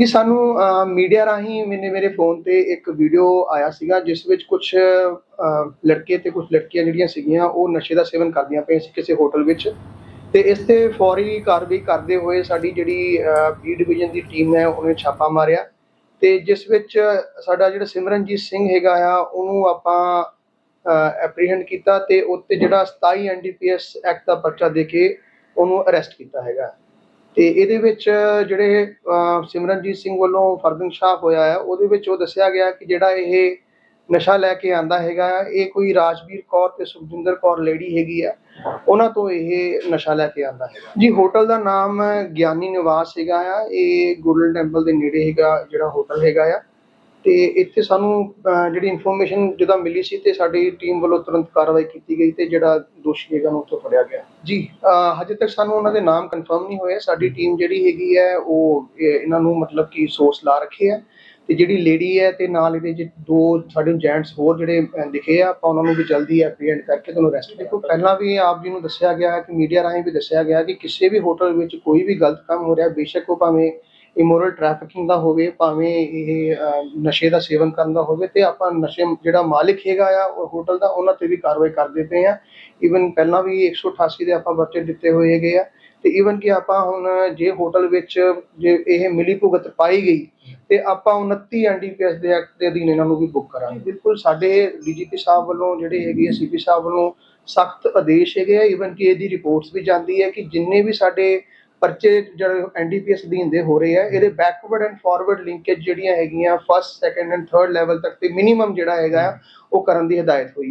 ਜੀ ਸਾਨੂੰ ਮੀਡੀਆ ਰਾਹੀਂ ਮੈਨੇ ਮੇਰੇ ਫੋਨ ਤੇ ਇੱਕ ਵੀਡੀਓ ਆਇਆ ਸੀਗਾ, ਜਿਸ ਵਿੱਚ ਕੁਝ ਲੜਕੇ ਤੇ ਕੁਝ ਲੜਕੀਆਂ ਜਿਹੜੀਆਂ ਸੀਗੀਆਂ, ਉਹ ਨਸ਼ੇ ਦਾ ਸੇਵਨ ਕਰਦੀਆਂ ਪਈਆਂ ਸੀ ਕਿਸੇ ਹੋਟਲ ਵਿੱਚ। ਤੇ ਇਸ ਤੇ ਫੌਰੀ ਕਾਰਵਾਈ ਕਰਦੇ ਹੋਏ ਸਾਡੀ ਜਿਹੜੀ ਬੀ ਡਿਵੀਜ਼ਨ ਦੀ ਟੀਮ ਹੈ, ਉਹਨੇ ਛਾਪਾ ਮਾਰਿਆ। ਤੇ ਜਿਸ ਵਿੱਚ ਸਾਡਾ ਜਿਹੜਾ ਸਿਮਰਨਜੀਤ ਸਿੰਘ ਹੈਗਾ ਆ, ਉਹਨੂੰ ਆਪਾਂ ਐਪਰੀਹੈਂਡ ਕੀਤਾ ਤੇ ਉੱਤੇ ਜਿਹੜਾ 27 ਐਨਡੀਪੀਐਸ ਐਕਟ ਦਾ ਪਰਚਾ ਦੇ ਕੇ ਉਹਨੂੰ ਅਰੈਸਟ ਕੀਤਾ ਹੈਗਾ। ਤੇ ਇਹਦੇ ਵਿੱਚ ਜਿਹੜੇ ਸਿਮਰਨਜੀਤ ਸਿੰਘ ਵੱਲੋਂ ਫਰਦਨਸ਼ਾਹ ਹੋਇਆ ਹੈ ਉਹਦੇ ਵਿੱਚ ਉਹ ਦੱਸਿਆ ਗਿਆ ਕਿ ਜਿਹੜਾ ਇਹ ਨਸ਼ਾ ਲੈ ਕੇ ਆਂਦਾ ਹੈਗਾ ਆ, ਇਹ ਕੋਈ ਰਾਜਵੀਰ ਕੌਰ ਤੇ ਸੁਖਜਿੰਦਰ ਕੌਰ ਲੇਡੀ ਹੈਗੀ ਆ ਉਹਨਾਂ ਤੋਂ ਇਹ ਨਸ਼ਾ ਲੈ ਕੇ ਆਂਦਾ ਹੈਗਾ। ਜੀ ਹੋਟਲ ਦਾ ਨਾਮ ਗਿਆਨੀ ਨਿਵਾਸ ਹੈਗਾ ਆ ਇਹ ਗੋਲਡਨ ਟੈਂਪਲ ਦੇ ਨੇੜੇ ਹੈਗਾ ਜਿਹੜਾ ਹੋਟਲ ਹੈਗਾ ਆ। ਤੇ ਇੱਥੇ ਸਾਨੂੰ ਜਿਹੜੀ ਇਨਫੋਰਮੇਸ਼ਨ ਜਦੋਂ ਮਿਲੀ ਸੀ ਤੇ ਸਾਡੀ ਟੀਮ ਵੱਲੋਂ ਤੁਰੰਤ ਕਾਰਵਾਈ ਕੀਤੀ ਗਈ ਤੇ ਜਿਹੜਾ ਦੋਸ਼ੀ ਹੈਗਾ ਨੂੰ ਉੱਥੋਂ ਫੜਿਆ ਗਿਆ। ਜੀ ਹਜੇ ਤੱਕ ਸਾਨੂੰ ਉਹਨਾਂ ਦੇ ਨਾਮ ਕਨਫਰਮ ਨਹੀਂ ਹੋਏ। ਸਾਡੀ ਟੀਮ ਜਿਹੜੀ ਹੈਗੀ ਹੈ, ਉਹ ਇਹਨਾਂ ਨੂੰ ਮਤਲਬ ਕਿ ਸੋਰਸ ਲਾ ਰੱਖੇ ਹੈ ਤੇ ਜਿਹੜੀ ਲੇਡੀ ਹੈ ਤੇ ਨਾਲ ਇਹਦੇ ਚ ਦੋ ਸਾਡੇ ਜੈਂਟਸ ਹੋਰ ਜਿਹੜੇ ਦਿਖੇ ਆ, ਆਪਾਂ ਉਹਨਾਂ ਨੂੰ ਵੀ ਜਲਦੀ ਐਪਰੀਹੈਂਡ ਕਰਕੇ ਤੁਹਾਨੂੰ ਅਰੈਸਟ ਦੇਖੋ, ਪਹਿਲਾਂ ਵੀ ਆਪ ਜੀ ਨੂੰ ਦੱਸਿਆ ਗਿਆ ਹੈ ਕਿ ਮੀਡੀਆ ਰਾਹੀਂ ਵੀ ਦੱਸਿਆ ਗਿਆ ਕਿ ਕਿਸੇ ਵੀ ਹੋਟਲ ਵਿੱਚ ਕੋਈ ਵੀ ਗਲਤ ਕੰਮ ਹੋ ਰਿਹਾ, ਬੇਸ਼ੱਕ ਉਹ ਭਾਵੇਂ ਇਮੋਰਲ ਟ੍ਰੈਫਿਕਿੰਗ ਦਾ ਹੋਵੇ, ਭਾਵੇਂ ਇਹ ਨਸ਼ੇ ਦਾ ਸੇਵਨ ਕਰਨ ਦਾ ਹੋਵੇ ਤੇ ਆਪਾਂ ਨਸ਼ੇ ਜਿਹੜਾ ਮਾਲਿਕ ਹੈਗਾ ਆ, ਉਹ ਹੋਟਲ ਦਾ, ਉਹਨਾਂ ਤੇ ਵੀ ਕਾਰਵਾਈ ਕਰਦੇ ਪਏ ਆ। ਈਵਨ ਪਹਿਲਾਂ ਵੀ 188 ਦੇ ਆਪਾਂ ਬੱਚੇ ਦਿੱਤੇ ਹੋਏ ਹੈਗੇ ਆ। ਤੇ ਈਵਨ ਕਿ ਆਪਾਂ ਹੁਣ ਜੇ ਹੋਟਲ ਵਿੱਚ ਜੇ ਇਹ ਮਿਲੀ ਭੁਗਤ ਪਾਈ ਗਈ, ਤੇ ਆਪਾਂ 29 ਐਨਡੀਪੀਐਸ ਦੇ ਐਕਟ ਦੇ ਅਧੀਨ ਇਹਨਾਂ ਨੂੰ ਵੀ ਬੁੱਕ ਕਰਾਂਗੇ। ਬਿਲਕੁਲ ਸਾਡੇ ਡੀਜੀਪੀ ਸਾਹਿਬ ਵੱਲੋਂ ਜਿਹੜੇ ਹੈਗੇ ਆ ਸੀਪੀ ਸਾਹਿਬ ਵੱਲੋਂ ਸਖਤ ਆਦੇਸ਼ ਹੈਗੇ ਆ। ਈਵਨ ਕਿ ਇਹਦੀ ਰਿਪੋਰਟਸ ਵੀ ਜਾਂਦੀ ਹੈ ਕਿ ਜਿੰਨੇ ਵੀ ਸਾਡੇ ਪਰਚੇ ਜਿਹੜੇ ਐਨਡੀਪੀਐਸ ਅਧੀਨ ਦੇ ਹੋ ਰਹੇ ਆ ਇਹਦੇ ਬੈਕਵਰਡ ਐਂਡ ਫਾਰਵਰਡ ਲਿੰਕੇਜ ਜਿਹੜੀਆਂ ਹੈਗੀਆਂ first second and third level ਤੱਕ ਤੇ ਮਿਨੀਮਮ ਜਿਹੜਾ ਹੈਗਾ ਆ, ਉਹ ਕਰਨ ਦੀ ਹਦਾਇਤ ਹੋਈ ਹੈ।